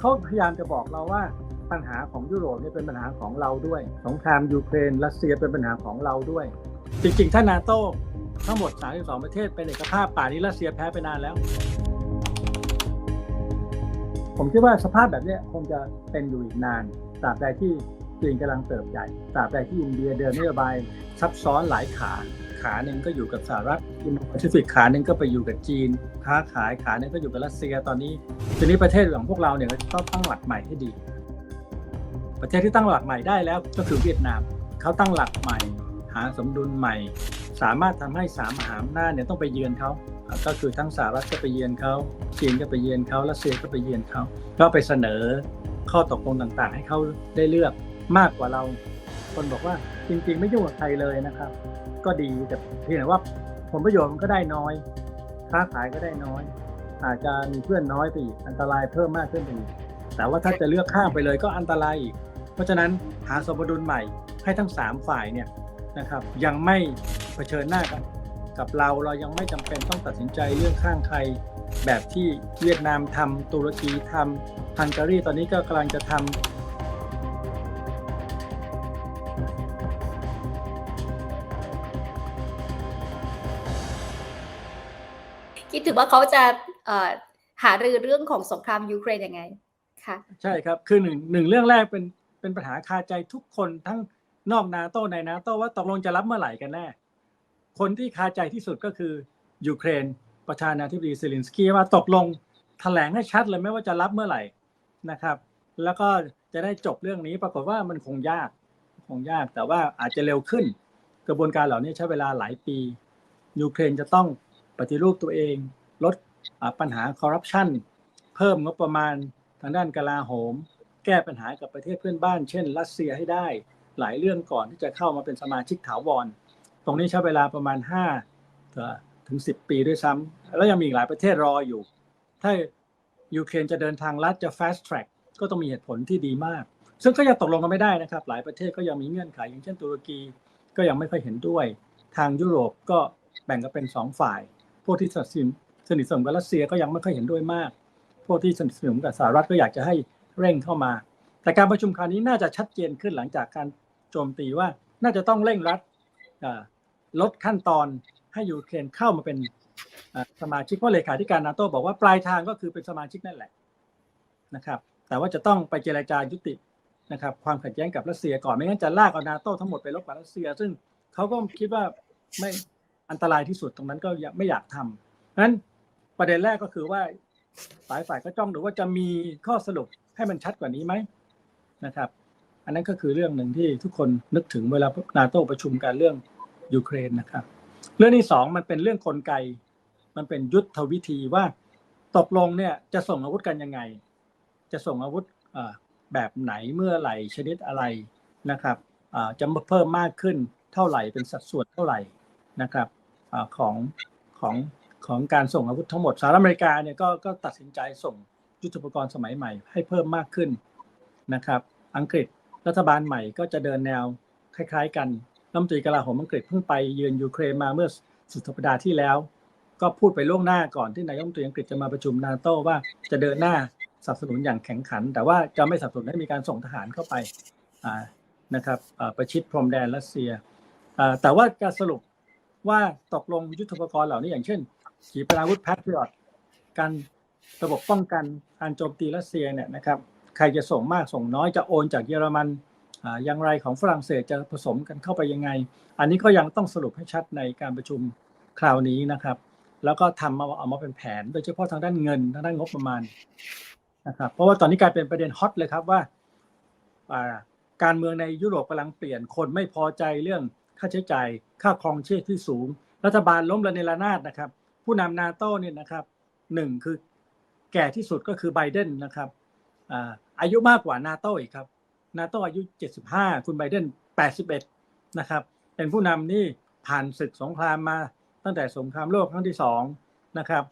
เขาพยายามจะบอกเราว่าปัญหาของยุโรปเนี่ยเป็นปัญหาของเราด้วย สงครามยูเครนรัสเซียเป็นปัญหาของเราด้วย จริงๆ ถ้านาโต้ทั้งหมด 32 ประเทศเป็นเอกภาพป่านี้รัสเซียแพ้ไปนานแล้ว ผมคิดว่าสภาพแบบนี้คงจะเป็นอยู่อีกนานตราบใดที่จีนกำลังเติบใหญ่ตราบใดที่อินเดียเดินนโยบายซับซ้อนหลายขา ขาหนึ่งก็อยู่กับสหรัฐอินโดแปซิฟิกขาหนึ่งก็ไปอยู่กับจีน ค้าขายขาหนึ่งก็อยู่กับรัสเซียตอนนี้ทีนี้ประเทศของพวกเราเนี่ยก็ต้องตั้งหลักใหม่ให้ดี ประเทศที่ตั้งหลักใหม่ได้แล้วก็คือเวียดนามเขาตั้งหลักใหม่ หาสมดุลใหม่ สามารถทำให้สามหาอำนาจเนี่ยต้องไปเยือนเขาก็คือทั้งสหรัฐก็ไปเยือนเขาจีนก็ไปเยือนเขารัสเซียก็ไปเยือนเขาก็ไปเสนอข้อตกลงต่างๆ ให้เขาได้เลือกมากกว่าเรา คนบอกว่า จริง ๆ ไม่ยุ่งกับใครเลยนะครับ ก็ดีแต่เพียงแต่ว่าผลประโยชน์มันก็ได้น้อย ค้าขายก็ได้น้อย อาจจะมีเพื่อนน้อยไปอีกอันตรายเพิ่มมากขึ้นไปอีกแต่ว่าถ้าจะเลือกข้ามไปเลยก็อันตรายอีก เพราะฉะนั้นหาสมดุลใหม่ให้ทั้ง 3 ฝ่ายเนี่ยนะครับยังไม่เผชิญหน้ากันกับเราเรายังไม่จำเป็นต้องตัดสินใจเรื่องข้างใครแบบที่เวียดนามทำตุรกีทำฮังการีตอนนี้ก็กำลังจะทำ ถึงว่าเขาจะเหารือเรื่องของสงครามยูเครนยังไงค่ะใช่ครับคือหนึ่งหนึ่งเรื่องแรกเป็นเป็นปัญหาคาใจทุกคนทั้งนอกนาโต้ในนาโต้ว่าตกลงจะรับเมื่อไหร่กันแน่คนที่คาใจที่สุดก็คือยูเครน ประธานาธิบดีเซเลนสกี้ว่าตกลงแถลงให้ชัดเลยไม่ว่าจะรับเมื่อไหร่นะครับ แล้วก็จะได้จบเรื่องนี้ปรากฏว่ามันคงยากคงยาก แต่ว่าอาจจะเร็วขึ้น กระบวนการเหล่านี้ใช้เวลาหลายปียูเครนจะต้องปฏิรูปตัวเอง ลดปัญหาคอร์รัปชันเพิ่มงบประมาณทางด้านกลาโหม แก้ปัญหากับประเทศเพื่อนบ้าน เช่น รัสเซียให้ได้ หลายเรื่องก่อนที่จะเข้ามาเป็นสมาชิกถาวร ตรงนี้ใช้เวลาประมาณ5ถึง10 ปีด้วยซ้ำแล้วยังมีอีกหลายประเทศรออยู่ ถ้ายูเครนจะเดินทางลัดจะ fast track ก็ต้องมีเหตุผลที่ดีมาก ซึ่งก็ยังตกลงกันไม่ได้นะครับ หลายประเทศก็ยังมีเงื่อนไขอย่างเช่นตุรกีก็ยังไม่ค่อยเห็นด้วย ทางยุโรปก็แบ่งกันเป็นสองฝ่าย พวกที่สนิทสนม สนิทสนมกับรัสเซียก็ยังไม่ค่อยเห็นด้วยมาก พวกที่สนิทสนมกับสหรัฐก็อยากจะให้เร่งเข้ามา แต่การประชุมคราวนี้น่าจะชัดเจนขึ้นหลังจากการโจมตีว่าน่าจะต้องเร่งรัดลดขั้นตอนให้ยูเครนเข้ามาเป็นสมาชิกเพราะเลขาธิการนาโตบอกว่าปลายทางก็คือเป็นสมาชิกนั่นแหละนะครับ แต่ว่าจะต้องไปเจรจายุตินะครับความขัดแย้งกับรัสเซียก่อนไม่งั้นจะลากเอานาโตทั้งหมดไปลบกับรัสเซีย ซึ่งเขาก็คิดว่าไม่อันตรายที่สุดตรงนั้นก็ไม่อยากทำเพราะฉะนั้น ประเด็นแรกก็คือว่าหลายฝ่ายก็จ้องดูว่าจะมีข้อสรุปให้มันชัดกว่านี้ไหมนะครับ อันนั้นก็คือเรื่องหนึ่งที่ทุกคนนึกถึงเวลานาโตประชุมกันเรื่องยูเครนนะครับ เรื่องที่สองมันเป็นเรื่องกลไก มันเป็นยุทธวิธีว่าตกลงเนี่ยจะส่งอาวุธกันยังไง จะส่งอาวุธแบบไหนเมื่อไหร่ชนิดอะไรนะครับอ่าจะเพิ่มมากขึ้นเท่าไหร่เป็นสัดส่วนเท่าไหร่นะครับอของของ ของการส่งอาวุธทั้งหมดสหรัฐอเมริกาเนี่ยก็ก็ตัดสินใจส่งยุทธปกรณ์สมัยใหม่ ให้เพิ่มมากขึ้นนะครับ อังกฤษรัฐบาลใหม่ก็จะเดินแนวคล้าย ๆ กันรัฐมนตรีกลาโหมอังกฤษเพิ่งไปเยือนยูเครนมาเมื่อสุดสัปดาห์ที่แล้ว ก็พูดไปล่วงหน้าก่อนที่นายกรัฐมนตรีอังกฤษจะมาประชุมนาโต้ว่าจะเดินหน้าสนับสนุนอย่างแข็งขัน แต่ว่าจะไม่สนับสนุนให้มีการส่งทหารเข้าไปนะครับประชิดพรมแดนรัสเซียแต่ว่าการสรุปว่าตกลงยุทธปกรณ์เหล่านี้อย่างเช่น ขีปนาวุธแพทริอตการระบบป้องกันการโจมตีรัสเซียเนี่ยนะครับใครจะส่งมากส่งน้อยจะโอนจากเยอรมันอย่างไรของฝรั่งเศสจะผสมกันเข้าไปยังไง อันนี้ก็ยังต้องสรุปให้ชัดในการประชุมคราวนี้นะครับ แล้วก็ทำมาเอามาเป็นแผน โดยเฉพาะทางด้านเงินทางด้านงบประมาณนะครับเพราะว่าตอนนี้กลายเป็นประเด็นฮอตเลยครับว่าอ่าการเมืองในยุโรปกำลังเปลี่ยนคนไม่พอใจเรื่องค่าใช้จ่ายค่าครองชีพที่สูง รัฐบาลล้มระเนระนาดนะครับ ผู้นำนาโต้เนี่ยนะครับหนึ่งคือแก่ที่สุดก็คือไบเดนนะครับอายุมากกว่านาโต้อีกครับนาโต้อายุ 75 คุณไบเดน81 นะครับ เป็นผู้นำนี่ผ่านศึกสงครามมาตั้งแต่สงครามโลกครั้งที่สองนะครับ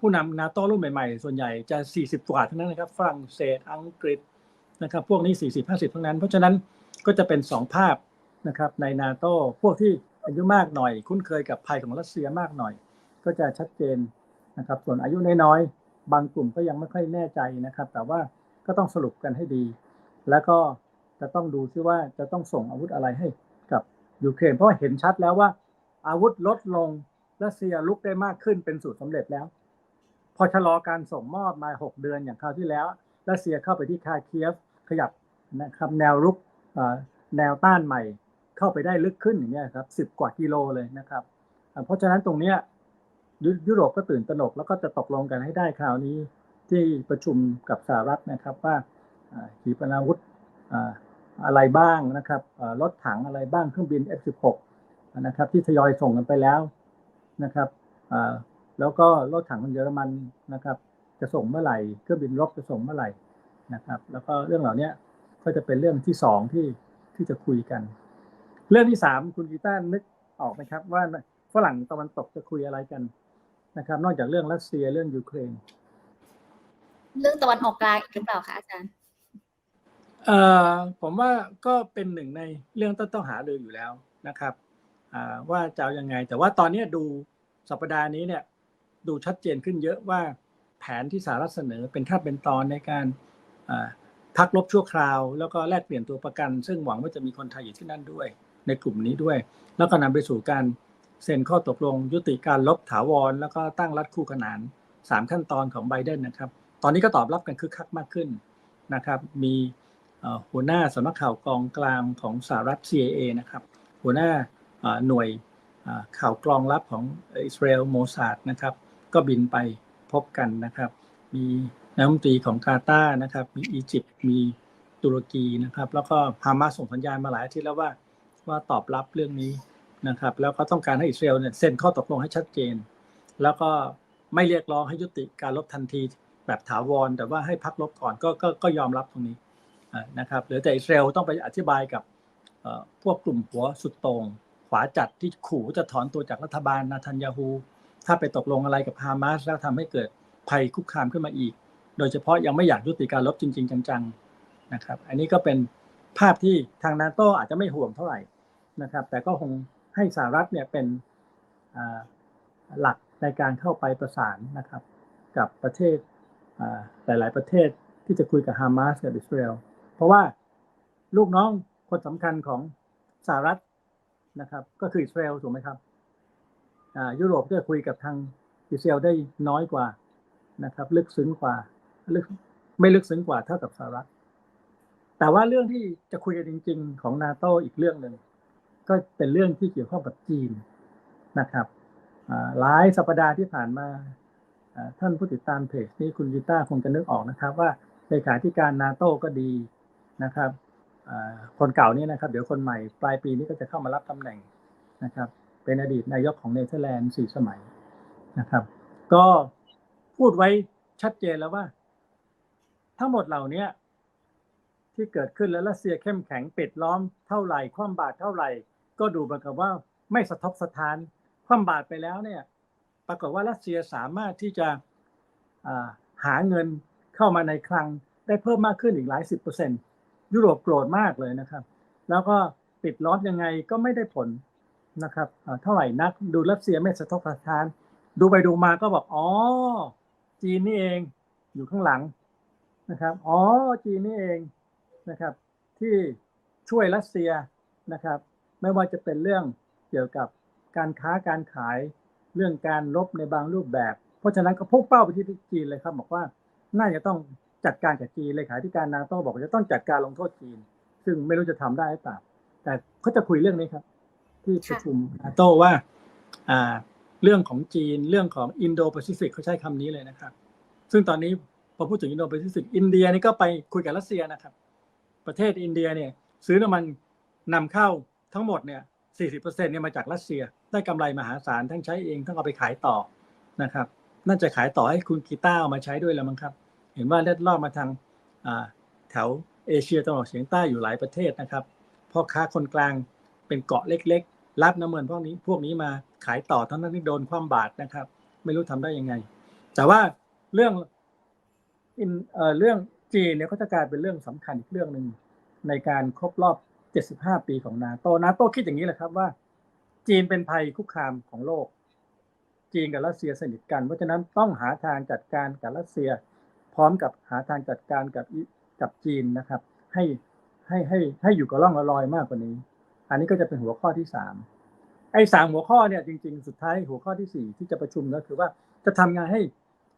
ผู้นำนาโต้รุ่นใหม่ๆ ส่วนใหญ่จะ 40 กว่าทั้งนั้นนะครับ ฝรั่งเศสอังกฤษนะครับ พวกนี้ 40-50 ทั้งนั้น เพราะฉะนั้นก็จะเป็น 2 ภาพนะครับในนาโต้พวกที่อายุมากหน่อย คุ้นเคยกับภัยของรัสเซียมากหน่อย ก็จะชัดเจนนะครับ ส่วนอายุน้อยๆบางกลุ่มก็ยังไม่ค่อยแน่ใจนะครับ แต่ว่าก็ต้องสรุปกันให้ดี แล้วก็จะต้องดูซิว่าจะต้องส่งอาวุธอะไรให้กับยูเครนเพราะเห็นชัดแล้วว่า อาวุธลดลงรัสเซียลุกได้มากขึ้นเป็นสูตรสำเร็จแล้ว พอชะลอการส่งมอบมาหกเดือนอย่างคราวที่แล้วรัสเซียเข้าไปที่คาเคียฟขยับนะครับแนวรุกแนวต้านใหม่เข้าไปได้ลึกขึ้นอย่างเงี้ยครับสิบกว่ากิโลเลยนะครับ เพราะฉะนั้นตรงเนี้ย ยุโรปก็ตื่นตระหนกแล้วก็จะตกลงกันให้ได้คราวนี้ที่ประชุมกับสหรัฐนะครับว่าขีปนาวุธอะไรบ้างนะครับรถถังอะไรบ้างเครื่องบิน F16 นะครับที่ทยอยส่งกันไปแล้วนะครับแล้วก็รถถังของเยอรมันนะครับ จะส่งเมื่อไหร่เครื่องบินรบจะส่งเมื่อไหร่นะครับ แล้วก็เรื่องเหล่านี้ก็จะเป็นเรื่องที่สองที่ที่จะคุยกัน เรื่องที่สามคุณกีต้านึกออกไหมครับ ว่าฝรั่งตะวันตกจะคุยอะไรกัน นะครับ นอกจากเรื่องรัสเซียเรื่องยูเครน เรื่องตะวันออกกลางอีกหรือเปล่าคะอาจารย์เอ่อผมว่าก็เป็นหนึ่งในเรื่องต้องต้องหารืออยู่แล้วนะครับอ่าว่าจะเอายังไง แต่ว่าตอนนี้ดูสัปดาห์นี้เนี่ยดูชัดเจนขึ้นเยอะว่าแผนที่สหรัฐเสนอเป็นขั้นเป็นตอนในการอ่าพักลบชั่วคราว แล้วก็แลกเปลี่ยนตัวประกัน ซึ่งหวังว่าจะมีคนไทยอยู่ที่นั่นด้วย ในกลุ่มนี้ด้วย แล้วก็นำไปสู่การ เซ็นข้อตกลงยุติการลบถาวร แล้วก็ตั้งรัฐคู่ขนานสามขั้นตอนของไบเดนนะครับ ตอนนี้ก็ตอบรับกันคึกคักมากขึ้นนะครับ มีหัวหน้าสำนักข่าวกองกลางของสหรัฐ CIA นะครับ หัวหน้าหน่วยข่าวกรองลับของอิสราเอลโมซาดนะครับ ก็บินไปพบกันนะครับ มีนายกรัฐมนตรีของกาตาร์นะครับ มีอียิปต์มีตุรกีนะครับ แล้วก็ฮามาสส่งสัญญาณมาหลายอาทิตย์แล้วว่าว่าตอบรับเรื่องนี้ นะครับ แล้วก็ต้องการให้อิสราเอลเนี่ยเซ็นข้อตกลงให้ชัดเจน แล้วก็ไม่เรียกร้องให้ยุติการลบทันทีแบบถาวร แต่ว่าให้พักลบก่อนก็ก็ก็ยอมรับตรงนี้นะครับเหลือแต่อิสราเอลต้องไปอธิบายกับพวกกลุ่มหัวสุดโต่งขวาจัดที่ขู่จะถอนตัวจากรัฐบาลนาทันยาฮูถ้าไปตกลงอะไรกับฮามาสแล้วทำให้เกิดภัยคุกคามขึ้นมาอีก โดยเฉพาะยังไม่อยากยุติการลบจริง ๆ จังๆนะครับ อันนี้ก็เป็นภาพที่ทางนาโตอาจจะไม่ห่วงเท่าไหร่นะครับ แต่ก็คง ให้สหรัฐเนี่ยเป็นหลักในการเข้าไปประสานนะครับกับประเทศอ่าหลาย ๆ ประเทศที่จะคุยกับฮามาสกับอิสราเอลเพราะว่าลูกน้องคนสำคัญของสหรัฐนะครับ ก็คืออิสราเอลถูกไหมครับยุโรปจะคุยกับทางอิสราเอลได้น้อยกว่านะครับ ลึกซึ้งกว่าลึกไม่ลึกซึ้งกว่าเท่ากับสหรัฐแต่ว่าเรื่องที่จะคุยกันจริง ๆ ของนาโตอีกเรื่องหนึ่ง ก็เป็นเรื่องที่เกี่ยวข้องกับจีนนะครับหลายสัปดาห์ที่ผ่านมาท่านผู้ติดตามเพจนี้คุณกีตาคงจะนึกออกนะครับ ว่าเลขาธิการนาโต้ก็ดีนะครับคนเก่านี่นะครับ เดี๋ยวคนใหม่ปลายปีนี้ก็จะเข้ามารับตำแหน่งนะครับ เป็นอดีตนายกของเนเธอร์แลนด์สี่สมัยนะครับ ก็พูดไว้ชัดเจนแล้วว่า ทั้งหมดเหล่านี้ที่เกิดขึ้นแล้วรัสเซียเข้มแข็งปิดล้อมเท่าไหร่คว่ำบาตรเท่าไหร่ ก็ดูเหมือนกับว่าไม่สะทกสะทานคว่ำบาตรไปแล้วเนี่ย ปรากฏว่ารัสเซียสามารถที่จะหาเงินเข้ามาในคลังได้เพิ่มมากขึ้นอีกหลายสิบเปอร์เซ็นต์ยุโรปโกรธมากเลยนะครับ แล้วก็ปิดล้อมยังไงก็ไม่ได้ผลนะครับเท่าไหร่นักดูรัสเซียไม่สะทกสะทาน ดูไปดูมาก็บอกอ๋อจีนนี่เองอยู่ข้างหลังนะครับอ๋อจีนนี่เองนะครับ ที่ช่วยรัสเซียนะครับ ไม่ว่าจะเป็นเรื่องเกี่ยวกับการค้าการขายเรื่องการรบในบางรูปแบบ เพราะฉะนั้นก็พุ่งเป้าไปที่จีนเลยครับ บอกว่าน่าจะต้องจัดการกับจีนเลขาธิการนาโต้บอกว่าจะต้องจัดการลงโทษจีน ซึ่งไม่รู้จะทำได้หรือเปล่าแต่เขาจะคุยเรื่องนี้ครับ ที่ประชุมนาโต้ว่าอ่าเรื่องของจีนเรื่องของอินโดแปซิฟิกเขาใช้คำนี้เลยนะครับ ซึ่งตอนนี้พอพูดถึงอินโดแปซิฟิกอินเดียนี่ก็ไปคุยกับรัสเซียนะครับ ประเทศอินเดียเนี่ย ซื้อน้ำมันนำเข้า ทั้งหมดเนี่ย40%เนี่ยมาจากรัสเซีย ได้กำไรมหาศาลทั้งใช้เองทั้งเอาไปขายต่อนะครับน่าจะขายต่อให้คุณกีต้าเอามาใช้ด้วยแล้วมั้งครับ เห็นว่าเล็ดลอดมาทางแถวเอเชียตะวันออกเฉียงใต้อยู่หลายประเทศนะครับพ่อค้าคนกลางเป็นเกาะเล็กๆ รับน้ำมันพวกนี้พวกนี้มาขายต่อทั้งนั้นที่โดนคว่ำบาตรนะครับ ไม่รู้ทำได้ยังไง แต่ว่าเรื่องเอ่อเรื่องจีนเนี่ยก็จะกลายเป็นเรื่องสำคัญอีกเรื่องหนึ่งในการครบรอบ 75 ปีของนาโตนาโตคิดอย่างนี้แหละครับว่า จีนเป็นภัยคุกคามของโลก จีนกับรัสเซียสนิทกัน เพราะฉะนั้นต้องหาทางจัดการกับรัสเซีย พร้อมกับหาทางจัดการกับกับจีนนะครับ ให้ให้ให้ให้อยู่กับร่องลอยมากกว่านี้ อันนี้ก็จะเป็นหัวข้อที่สามไอ้สามหัวข้อเนี่ยจริง ๆ สุดท้ายหัวข้อที่สี่ที่จะประชุมก็คือว่าจะทำงานให้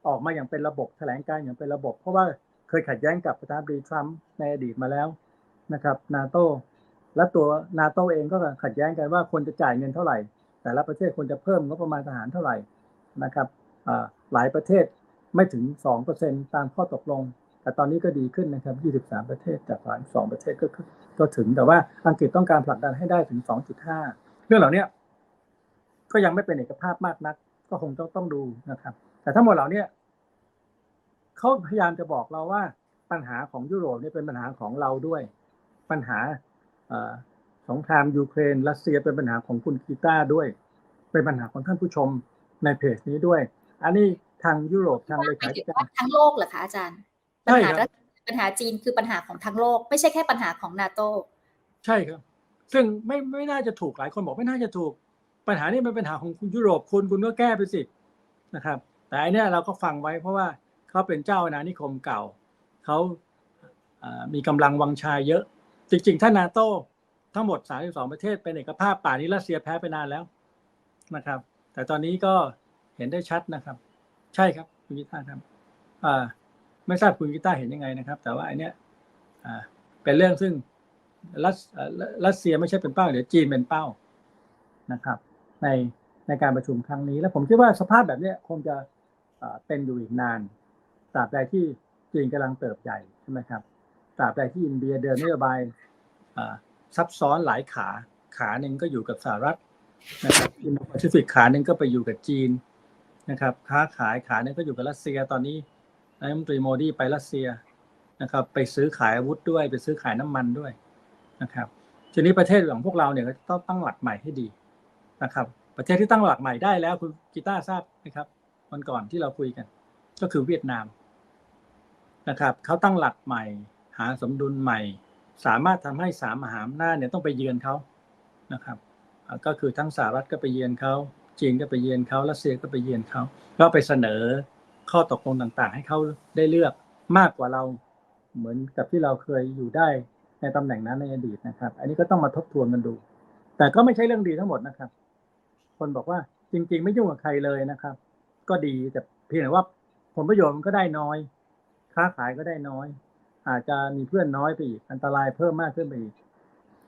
ออกมาอย่างเป็นระบบแถลงการอย่างเป็นระบบ เพราะว่าเคยขัดแย้งกับประธานาธิบดีทรัมป์ในอดีตมาแล้วนะครับ นาโต และตัวนาโตเองก็ขัดแย้งกันว่าควรจะจ่ายเงินเท่าไหร่ แต่ละประเทศควรจะเพิ่มงบประมาณทหารเท่าไหร่นะครับหลายประเทศไม่ถึง 2%ตามข้อตกลง แต่ตอนนี้ก็ดีขึ้นนะครับ 23 ประเทศจาก 32 ประเทศก็ก็ถึง แต่ว่าอังกฤษต้องการผลักดันให้ได้ถึง 2.5 เรื่องเหล่านี้ก็ยังไม่เป็นเอกภาพมากนัก ก็คงต้องต้องดูนะครับ แต่ทั้งหมดเหล่านี้เขาพยายามจะบอกเราว่าปัญหาของยุโรปเนี่ยเป็นปัญหาของเราด้วย ปัญหา สงครามยูเครนรัสเซียเป็นปัญหาของคุณกีตาร์ด้วย เป็นปัญหาของท่านผู้ชมในเพจนี้ด้วย อันนี้ทางยุโรปทางเลหมาขายถึงการว่าทั้งโลกเหรอคะอาจารย์ใช่ปัญหาครับปัญหาจีนคือปัญหาของทั้งโลก ไม่ใช่แค่ปัญหาของนาโตใช่ครับ ซึ่งไม่ไม่น่าจะถูกหลายคนบอกไม่น่าจะถูก ปัญหานี้เป็นปัญหาของคุณยุโรปคุณคุณก็แก้ไปสินะครับ แต่อันเนี้ยเราก็ฟังไว้เพราะว่าเขาเป็นเจ้าอาณานิคมเก่าเขาอ่ามีกำลังวังชายเยอะ จริงๆ ถ้านาโต้ทั้งหมด 32 ประเทศเป็นเอกภาพป่านี้รัสเซียแพ้ไปนานแล้วนะครับ แต่ตอนนี้ก็เห็นได้ชัดนะครับ ใช่ครับคุณกีตาครับอ่าไม่ทราบคุณกีตาเห็นยังไงนะครับ แต่ว่าอันเนี้ยอ่าเป็นเรื่องซึ่งรัสเอ่อรัสเซียไม่ใช่เป็นเป้าเดี๋ยวจีนเป็นเป้านะครับ ในในการประชุมครั้งนี้ แล้วผมคิดว่าสภาพแบบเนี้ยคงจะเอ่อเป็นอยู่อีกนานตราบใดที่จีนกำลังเติบใหญ่ใช่ไหมครับ ตราบใดที่อินเดียเดินนโยบายซับซ้อนหลายขาขาหนึ่งก็อยู่กับสหรัฐนะครับอินโดแปซิฟิกขาหนึ่งก็ไปอยู่กับจีนนะครับ ค้าขายขาหนึ่งก็อยู่กับรัสเซียตอนนี้นายมนตรีโมดีไปรัสเซียนะครับ ไปซื้อขายอาวุธด้วย ไปซื้อขายน้ำมันด้วยนะครับทีนี้ประเทศของพวกเราเนี่ยก็ต้องตั้งหลักใหม่ให้ดีนะครับ ประเทศที่ตั้งหลักใหม่ได้แล้วคุณกีตาร์ทราบไหมครับวันก่อนที่เราคุยกัน ก็คือเวียดนามนะครับเขาตั้งหลักใหม่าสมดุลใหม่ สามารถทำให้สามมหาอำนาจเนี่ยต้องไปเยือนเขานะครับ ก็คือทั้งสหรัฐก็ไปเยือนเขาจีนก็ไปเยือนเขารัสเซียก็ไปเยือนเขาก็ไปเสนอข้อตกลงต่างๆ ให้เขาได้เลือกมากกว่าเราเหมือนกับที่เราเคยอยู่ได้ในตำแหน่งนั้นในอดีตนะครับ อันนี้ก็ต้องมาทบทวนกันดู แต่ก็ไม่ใช่เรื่องดีทั้งหมดนะครับ คนบอกว่าจริง ๆ ไม่ยุ่งกับใครเลยนะครับ ก็ดีแต่เพียงแต่ว่าผลประโยชน์มันก็ได้น้อย ค้าขายก็ได้น้อย อาจจะมีเพื่อนน้อยไปอีก อันตรายเพิ่มมากขึ้นไปอีก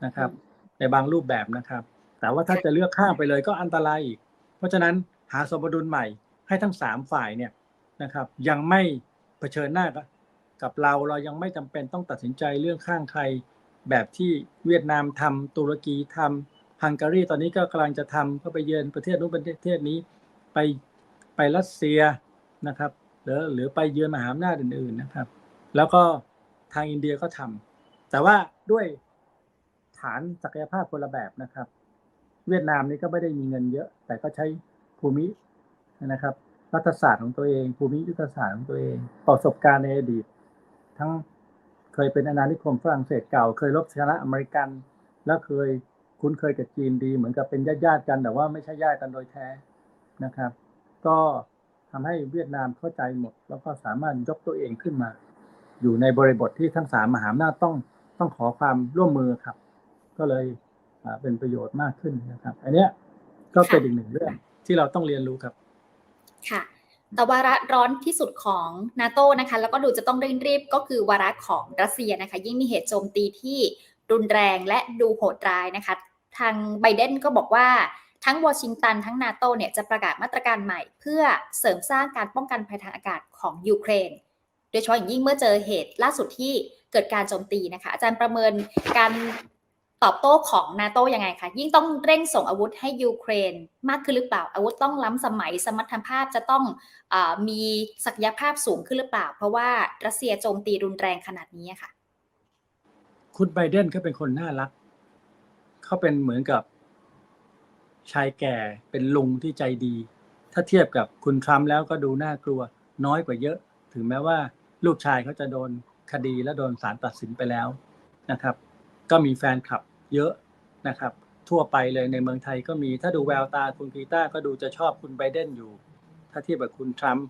นะครับ ในบางรูปแบบนะครับ แต่ว่าถ้าจะเลือกข้ามไปเลยก็อันตรายอีก เพราะฉะนั้นหาสมดุลใหม่ให้ทั้งสามฝ่ายเนี่ยนะครับ ยังไม่เผชิญหน้ากับกับเราเรายังไม่จำเป็นต้องตัดสินใจเรื่องข้างใคร แบบที่เวียดนามทำตุรกีทำฮังการีตอนนี้ก็กำลังจะทำก็ไปเยือนประเทศนู้นประเทศนี้ไปไปรัสเซียนะครับหรือหรือไปเยือนมหาอำนาจอื่นๆนะครับ แล้วก็ ทางอินเดียก็ทำแต่ว่าด้วยฐานศักยภาพคนละแบบนะครับ เวียดนามนี่ก็ไม่ได้มีเงินเยอะ แต่ก็ใช้ภูมินะครับรัฐศาสตร์ของตัวเอง ภูมิยุทธศาสตร์ของตัวเอง ประสบการณ์ในอดีต ทั้งเคยเป็นอาณานิคมฝรั่งเศสเก่า เคยรบชนะอเมริกัน แล้วเคยคุ้นเคยกับจีนดี เหมือนกับเป็นญาติญาติๆกัน แต่ว่าไม่ใช่ญาติกันโดยแท้นะครับ ก็ทำให้เวียดนามเข้าใจหมด แล้วก็สามารถยกตัวเองขึ้นมา อยู่ในบริบทที่ทั้งสามมหาอำนาจต้องต้องขอความร่วมมือครับ ก็เลยเป็นประโยชน์มากขึ้นนะครับ อันเนี้ยก็เป็นอีกหนึ่งเรื่องที่เราต้องเรียนรู้ครับ ค่ะแต่วาระร้อนที่สุดของนาโตนะคะ แล้วก็ดูจะต้องเร่งรีบก็คือวาระของรัสเซียนะคะ ยิ่งมีเหตุโจมตีที่รุนแรงและดูโหดร้ายนะคะ ทางไบเดนก็บอกว่าทั้งวอชิงตันทั้งนาโตเนี่ยจะประกาศมาตรการใหม่ เพื่อเสริมสร้างการป้องกันภัยทางอากาศของยูเครน โดยเฉพาะอย่างยิ่งเมื่อเจอเหตุล่าสุดที่เกิดการโจมตีนะคะ อาจารย์ประเมินการตอบโต้ของนาโตยังไงคะ ยิ่งต้องเร่งส่งอาวุธให้ยูเครนมากขึ้นหรือเปล่า อาวุธต้องล้ำสมัยสมรรถภาพจะต้องอมีศักยภาพสูงขึ้นหรือเปล่า เพราะว่ารัสเซียโจมตีรุนแรงขนาดนี้ค่ะ คุณไบเดนเขาเป็นคนน่ารัก เขาเป็นเหมือนกับชายแก่เป็นลุงที่ใจดี ถ้าเทียบกับคุณทรัมป์แล้วก็ดูน่ากลัวน้อยกว่าเยอะ ถึงแม้ว่า ลูกชายเขาจะโดนคดีและโดนศาลตัดสินไปแล้วนะครับ ก็มีแฟนคลับเยอะนะครับ ทั่วไปเลยในเมืองไทยก็มีถ้าดูแววตาคุณพีต้าก็ดูจะชอบคุณไบเดนอยู่ ถ้าเทียบกับคุณทรัมป์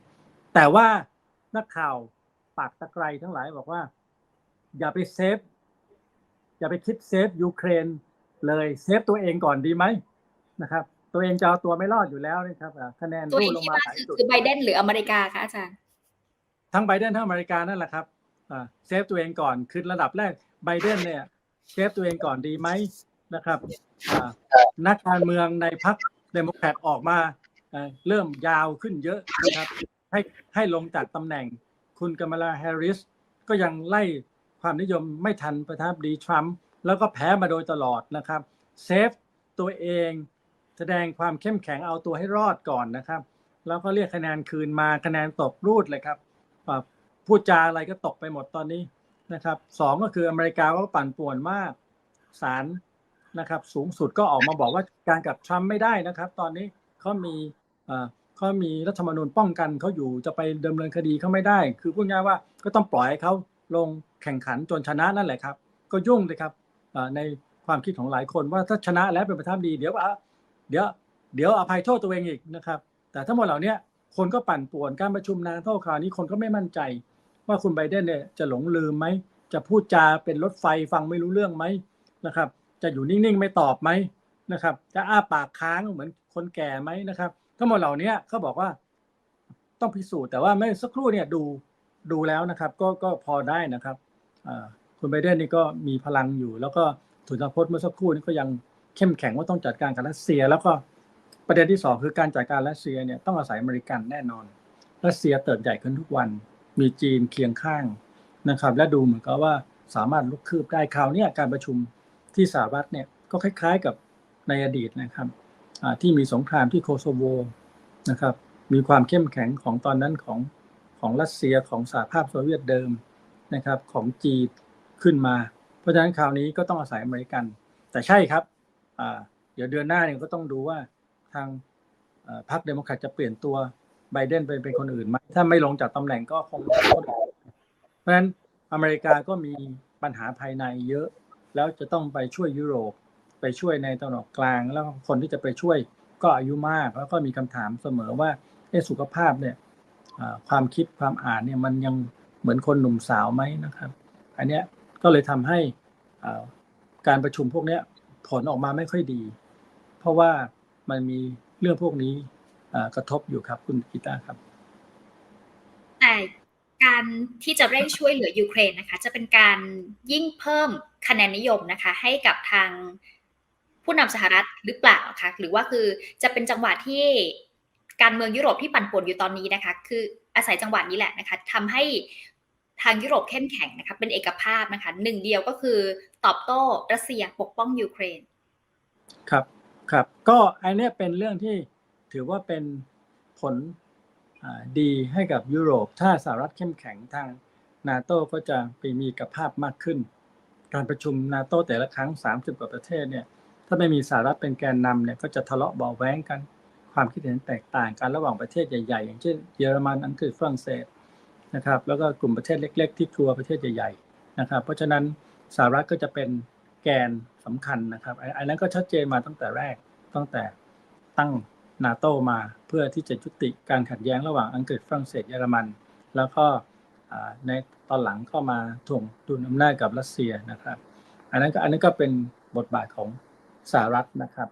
แต่ว่านักข่าวปากตะไคร้ทั้งหลายบอกว่า อย่าไปเซฟอย่าไปคิดเซฟยูเครนเลยเซฟตัวเองก่อนดีไหมนะครับ ตัวเองจะเอาตัวไม่รอดอยู่แล้วนะครับอ่าคะแนนตัวรูเองดลงที่มาว่าหลายคือจุดคือไบเดนหรืออเมริกาคะอาจารย์ ทั้งไบเดนทั้งอเมริกานั่นแหละครับเซฟตัวเองก่อนคือระดับแรกไบเดนเนี่ยเซฟตัวเองก่อนดีไหมนะครับนักการเมืองในพรรคเดโมแครตออกมาเริ่มยาวขึ้นเยอะนะครับ ให้ให้ลงจากตำแหน่งคุณกัมลาแฮร์ริส ก็ยังไล่ความนิยมไม่ทันประธานาธิบดีทรัมป์แล้วก็แพ้มาโดยตลอดนะครับเซฟตัวเองแสดงความเข้มแข็งเอาตัวให้รอดก่อนนะครับ แล้วก็เรียกคะแนนคืนมาคะแนนตกรูดเลยครับ พูดจาอะไรก็ตกไปหมดตอนนี้นะครับสองก็คืออเมริกาก็ปั่นป่วนมากศาลนะครับ สูงสุดก็ออกมาบอกว่าการกับทรัมป์ไม่ได้นะครับ ตอนนี้เขามีอ่าเขามีรัฐธรรมนูญป้องกันเขาอยู่จะไปดำเนินคดีเขาไม่ได้ คือพูดง่ายว่าก็ต้องปล่อยให้เขาลงแข่งขันจนชนะนั่นแหละครับ ก็ยุ่งเลยครับในความคิดของหลายคนว่าถ้าชนะแล้วเป็นประธานดีเดี๋ยวอะเดี๋ยวเดี๋ยวอภัยโทษตัวเองอีกนะครับ แต่ทั้งหมดเหล่านี้ คนก็ปั่นป่วนการประชุมนาโต้คราวนี้คนก็ไม่มั่นใจ ว่าคุณไบเดนเนี่ยจะหลงลืมไหม จะพูดจาเป็นรถไฟฟังไม่รู้เรื่องไหมนะครับ จะอยู่นิ่งๆไม่ตอบไหมนะครับ จะอ้าปากค้างเหมือนคนแก่ไหมนะครับ ทั้งหมดเหล่านี้เขาบอกว่าต้องพิสูจน์แต่ว่าไม่สักครู่เนี่ยดูดูแล้วนะครับ ก็ก็พอได้นะครับคุณไบเดนนี่ก็มีพลังอยู่ แล้วก็ถุนทพจน์เมื่อสักครู่นี้ก็ยังเข้มแข็งว่าต้องจัดการกับรัสเซีย แล้วก็ ประเด็นที่สองคือการจัดการรัสเซียเนี่ยต้องอาศัยอเมริกันแน่นอน รัสเซียเติบใหญ่ขึ้นทุกวัน มีจีนเคียงข้างนะครับ และดูเหมือนกับว่าสามารถลุกคืบได้คราวนี้การประชุมที่สหรัฐเนี่ยก็คล้ายๆกับในอดีตนะครับที่มีสงครามที่โคโซโวนะครับมีความเข้มแข็งของตอนนั้นของของรัสเซียของสหภาพโซเวียตเดิมนะครับของจีนขึ้นมา เพราะฉะนั้นคราวนี้ก็ต้องอาศัยอเมริกัน แต่ใช่ครับอ่าเดี๋ยวเดือนหน้าเนี่ยก็ต้องดูว่า ทางพรรคเดโมแครตจะเปลี่ยนตัวไบเดนไปเป็นคนอื่นไหมถ้าไม่ลงจากตำแหน่งก็คงเป็นคนอื่นเพราะฉะนั้นอเมริกาก็มีปัญหาภายในเยอะ แล้วจะต้องไปช่วยยุโรป ไปช่วยในตะวันออกกลาง แล้วคนที่จะไปช่วยก็อายุมาก แล้วก็มีคำถามเสมอว่าเอสุขภาพเนี่ยความคิดความอ่านเนี่ยมันยังเหมือนคนหนุ่มสาวไหมนะครับ อันเนี้ยก็เลยทำให้การประชุมพวกเนี้ยผลออกมาไม่ค่อยดี เพราะว่า มันมีเรื่องพวกนี้อ่ากระทบอยู่ครับคุณกีตาร์ครับ แต่การที่จะเร่งช่วยเหลือยูเครนนะคะ จะเป็นการยิ่งเพิ่มคะแนนนิยมนะคะ ให้กับทางผู้นำสหรัฐหรือเปล่าคะหรือว่าคือจะเป็นจังหวะที่การเมืองยุโรปที่ปั่นป่วนอยู่ตอนนี้นะคะ คืออาศัยจังหวะนี้แหละนะคะทำให้ทางยุโรปเข้มแข็งนะคะเป็นเอกภาพนะคะหนึ่งเดียวก็คือตอบโต้รัสเซียปกป้องยูเครน ครับ ครับ ก็อันเนี้ยเป็นเรื่องที่ถือว่าเป็นผลดีให้กับยุโรป ถ้าสหรัฐเข้มแข็งทางนาโตก็จะไปมีกับภาพมากขึ้น การประชุมนาโตแต่ละครั้ง 30 กว่าประเทศเนี่ยถ้าไม่มีสหรัฐเป็นแกนนำเนี่ยก็จะทะเลาะเบาะแว้งกันความคิดเห็นแตกต่างกันระหว่างประเทศใหญ่ๆ อย่างเช่นเยอรมันอังกฤษฝรั่งเศสนะครับแล้วก็กลุ่มประเทศเล็ก ๆ ที่กลัวประเทศใหญ่ๆนะครับเพราะฉะนั้นสหรัฐก็จะเป็นแกน สำคัญนะครับอันอันนั้นก็ชัดเจนมาตั้งแต่แรกตั้งแต่ตั้งนาโตมาเพื่อที่จะยุติการขัดแย้งระหว่างอังกฤษฝรั่งเศสเยอรมัน แล้วก็ในตอนหลังก็มาถ่วงดุลอำนาจกับรัสเซียนะครับ อันนั้นก็อันนั้นก็เป็นบทบาทของสหรัฐนะครับ